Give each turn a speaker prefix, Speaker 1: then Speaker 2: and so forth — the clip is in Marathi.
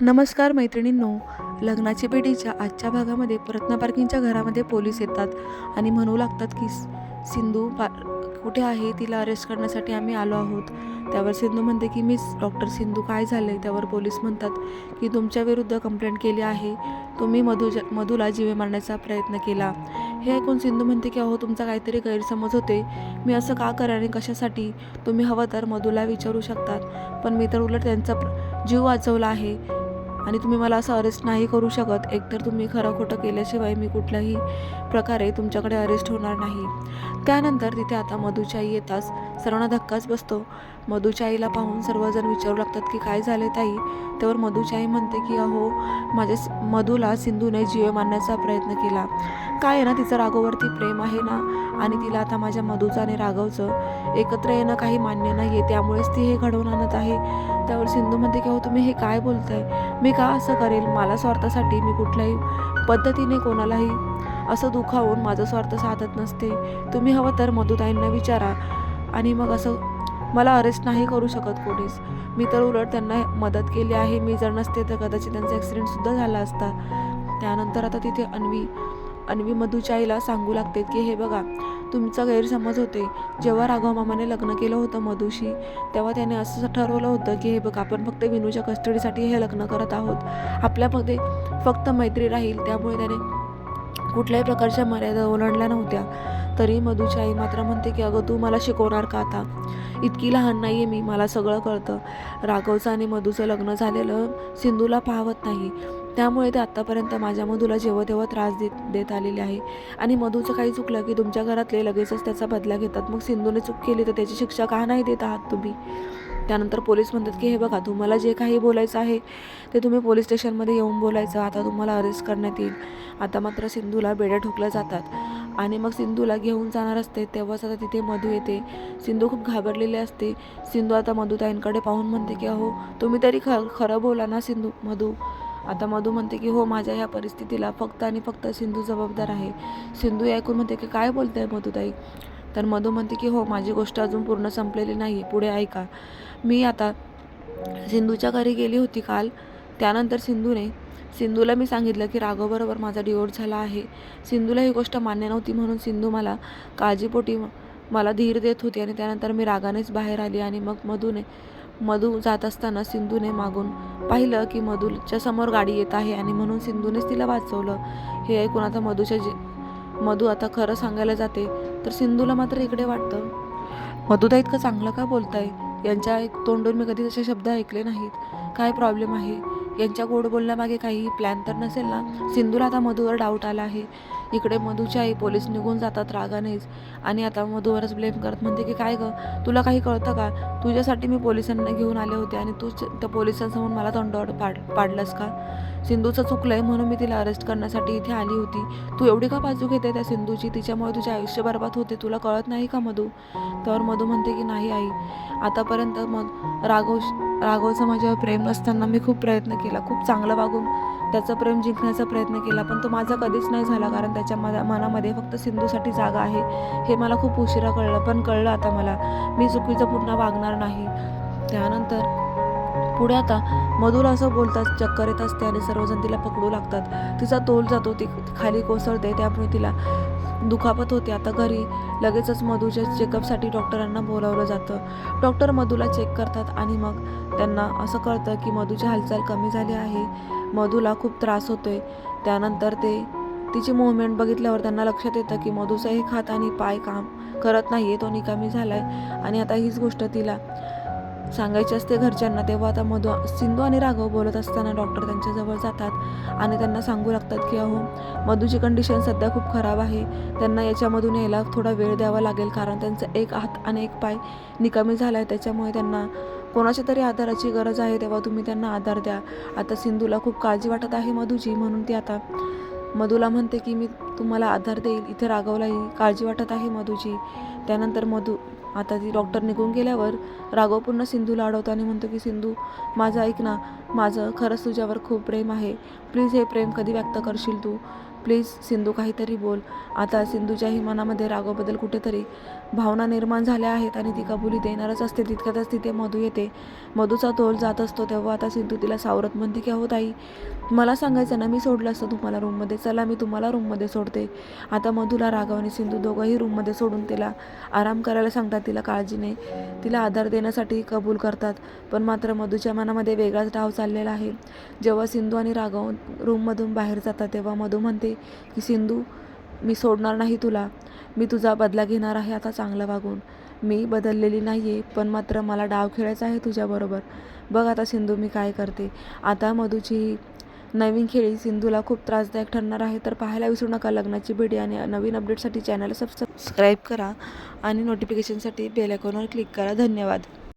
Speaker 1: नमस्कार मैत्रिणींनो. लग्नाची पेढीच्या आजच्या भागामध्ये रत्ना पार्किंगच्या घरामध्ये पोलीस येतात आणि म्हणू लागतात की सिंधू पा कुठे आहे? तिला अरेस्ट करण्यासाठी आम्ही आलो आहोत. त्यावर सिंधू म्हणते की मीच डॉक्टर सिंधू काय झालं त्यावर पोलीस म्हणतात की तुमच्या विरुद्ध कंप्लेंट केली आहे. तुम्ही मधुज मधूला जीवे मारण्याचा प्रयत्न केला. हे ऐकून सिंधू म्हणते की अहो तुमचा काहीतरी गैरसमज होते मी असं का करा आणि कशासाठी? तुम्ही हवं तर मधूला विचारू शकतात. पण मी तर उलट त्यांचा जीव वाचवला आहे. आणि तुम्ही मला असं अरेस्ट नाही करू शकत. एकतर तुम्ही खरं खोटं केल्याशिवाय मी कुठल्याही प्रकारे तुमच्याकडे अरेस्ट होणार नाही. त्यानंतर तिथे आता मधुशाही येताच सर्वांना धक्काच बसतो. मधुच्या आईला पाहून सर्वजण विचारू लागतात की काय झाले ताई? त्यावर मधूची आई म्हणते की अहो माझ्या मधूला सिंधूने जीवे मारण्याचा प्रयत्न केला. काय आहे ना तिचं राघववरती प्रेम आहे ना? आणि तिला आता माझ्या मधूचं आणि राघवचं एकत्र येणं काही मान्य नाही आहे त्यामुळेच ती हे घडवून आणत आहे. त्यावर सिंधू म्हणते की अहो तुम्ही हे काय बोलताय? मी का असं करेल? मला स्वार्थासाठी मी कुठल्याही पद्धतीने कोणालाही असं दुखावून माझं स्वार्थ साधत नसते. तुम्ही हवं तर मधुताईंना विचारा आणि मग असं मला अरेस्ट नाही करू शकत कोणीच मी तर उलट त्यांना मदत केली आहे. मी जर नसते तर कदाचित त्यांचा ॲक्सिडेंटसुद्धा झाला असता. त्यानंतर आता तिथे अन्वी अन्वी मधूच्या आईला सांगू लागते की हे बघा तुमचा गैरसमज होते. जेव्हा राघव मामाने लग्न केलं होतं मधूशी तेव्हा त्याने असं ठरवलं होतं की हे बघ आपण फक्त विनूच्या कस्टडीसाठी हे लग्न करत आहोत. आपल्यामध्ये फक्त मैत्री राहील. त्यामुळे त्याने कुठल्याही प्रकारच्या मर्यादा ओलांडल्या नव्हत्या. तरी मधूची आई मात्र म्हणते की अगं तू मला शिकवणार का आता? इतकी लहान नाही आहे मी मला सगळं कळतं. राघवचं आणि मधूचं लग्न झालेलं सिंधूला पाहवत नाही. त्यामुळे ते आत्तापर्यंत माझ्या मधूला जेव्हा तेव्हा त्रास देत देत आलेले आहे. आणि मधूचं काही चुकलं की तुमच्या घरातले लगेचच त्याचा बदला घेतात. मग सिंधूने चूक केली तर त्याची शिक्षा का नाही देत आहात तुम्ही? त्यानंतर पोलीस म्हणतात की हे बघा तुम्हाला जे काही बोलायचं आहे ते तुम्ही पोलीस स्टेशनमध्ये येऊन बोलायचं. आता तुम्हाला अरेस्ट करण्यात येईल. आता मात्र सिंधूला बेड्या ठोकल्या जातात. आणि मग सिंधूला घेऊन जाणार असते. तेव्हाच आता तिथे मधू येते. सिंधू खूप घाबरलेली असते. सिंधू आता मधुताईंकडे पाहून म्हणते की अहो तुम्ही तरी ख खरं बोला ना सिंधू मधू. आता मधू म्हणते की हो माझ्या ह्या परिस्थितीला फक्त आणि फक्त सिंधू जबाबदार आहे. सिंधू ऐकून म्हणते की काय बोलत आहे मधुताई? तर मधू म्हणते की हो माझी गोष्ट अजून पूर्ण संपलेली नाही पुढे ऐका. मी आता सिंधूच्या घरी गेली होती काल. त्यानंतर सिंधूने सिंधूला मी सांगितलं की राघवबरोबर माझा डिवोर्स झाला आहे. सिंधूला ही गोष्ट मान्य नव्हती म्हणून सिंधू मला काळजीपोटी मला धीर देत होती आणि त्यानंतर मी रागानेच बाहेर आली आणि मग मधूने मधू जात असताना सिंधूने मागून पाहिलं की मधूच्या समोर गाडी येत आहे आणि म्हणून सिंधूनेच तिला वाचवलं. हे ऐकून आता मधूच्या जे मधू आता खरं सांगायला जाते तर सिंधूला मात्र इकडे वाटतं. मधुदा इतकं चांगलं का बोलताय? यांच्या एक तोंडून मी कधी तसे शब्द ऐकले नाहीत. काय प्रॉब्लेम आहे? यांच्या गोड बोलण्यामागे काही प्लॅन तर नसेल ना? सिंधूला आता मधूवर डाऊट आला आहे. इकडे मधूची आई पोलीस निघून जातात रागानेच. आणि आता मधूवरच ब्लेम करत म्हणते की काय गं? तुला काही कळतं का? तुझ्यासाठी मी पोलिसांना घेऊन आले होते आणि तू त्या पोलिसांसमोर मला तोंडावर पाड पाडलंस का? सिंधूचं चुकलंय म्हणून मी तिला अरेस्ट करण्यासाठी इथे आली होती. तू एवढी का बाजू घेते त्या सिंधूची तिच्यामुळे तुझे आयुष्य बरबाद होते. तुला कळत नाही का मधू? तर मधू म्हणते की नाही आई. आतापर्यंत मग राघव राघवचं माझ्यावर प्रेम नसताना मी खूप प्रयत्न केला खूप चांगलं वागून त्याचं प्रेम जिंकण्याचा प्रयत्न केला पण तो माझा कधीच नाही झाला कारण त्याच्या मना मनामध्ये फक्त सिंधूसाठी जागा आहे हे मला खूप उशिरा कळलं पण कळलं आता मला मी चुकीचं पुन्हा वागणार नाही. त्यानंतर पुढे आता मधुला असं बोलतात चक्कर येत असते आणि सर्वजण तिला पकडू लागतात. तिचा तोल जातो ती खाली कोसळते त्यामुळे तिला दुखापत होते. आता घरी लगेचच मधूच्या चेकअपसाठी डॉक्टरांना बोलावलं जातं. डॉक्टर मधूला चेक करतात आणि मग त्यांना असं कळतं की मधूची हालचाल कमी झाली आहे. मधूला खूप त्रास होतोय. त्यानंतर ते तिची मुवमेंट बघितल्यावर त्यांना लक्षात येतं की मधूचा हे हात आणि पाय काम करत नाही आहे तो निकामी झाला आहे आणि आता हीच गोष्ट तिला सांगायचे असते घरच्यांना तेव्हा आता मधु सिंधू आणि राघव बोलत असताना डॉक्टर त्यांच्याजवळ जातात आणि त्यांना सांगू लागतात की अहो मधूची कंडिशन सध्या खूप खराब आहे. त्यांना याच्यामधून यायला थोडा वेळ द्यावा लागेल कारण त्यांचा एक हात आणि एक पाय निकामी झाला आहे त्याच्यामुळे त्यांना कोणाच्या तरी आधाराची गरज आहे तेव्हा तुम्ही त्यांना आधार द्या. आता सिंधूला खूप काळजी वाटत आहे मधूची म्हणून ती आता मधूला म्हणते की मी तुम्हाला आधार देईल. इथे राघवलाही काळजी वाटत आहे मधूची. त्यानंतर मधू आता ती डॉक्टर निघून गेल्यावर राघव पुन्हा सिंधूला अडवतो आणि म्हणतो की सिंधू माझं ऐक ना माझं खरंच तुझ्यावर खूप प्रेम आहे. प्लीज हे प्रेम कधी व्यक्त करशील तू? प्लीज सिंधू काहीतरी बोल. आता सिंधूच्याही मनामध्ये राघवबद्दल कुठेतरी भावना निर्माण झाल्या आहेत आणि ती कबुली देणारच असते. तितक्यातच तिथे मधू येते. मधूचा तोल जात असतो तेव्हा आता सिंधू तिला सावरत म्हणते की हो ताई मला सांगायचं ना मी सोडलं असतं तुम्हाला रूममध्ये चला मी तुम्हाला रूममध्ये सोडते. आता मधूला राघव आणि सिंधू दोघंही रूममध्ये सोडून तिला आराम करायला सांगतात तिला काळजीने तिला आधार देण्यासाठी कबूल करतात. पण मात्र मधूच्या मनामध्ये वेगळाच डाव चाललेला आहे. जेव्हा सिंधू आणि राघव रूममधून बाहेर जातात तेव्हा मधू म्हणते की सिंधू मी सोडणार नाही तुला. मी तुझा बदला घेणार आहे आता चांगलं वागून. मी बदललेली नाही आहे पण मात्र मला डाव खेळायचा आहे तुझ्याबरोबर. बघ आता सिंधू मी काय करते. आता मधूची नवीन खेळी सिंधूला खूप त्रासदायक ठरणार आहे तर पाहायला विसरू नका लग्नाची भेटी आणि नवीन अपडेटसाठी चॅनल सबस्क्राईब करा आणि नोटिफिकेशनसाठी बेल आयकॉनवर क्लिक करा. धन्यवाद.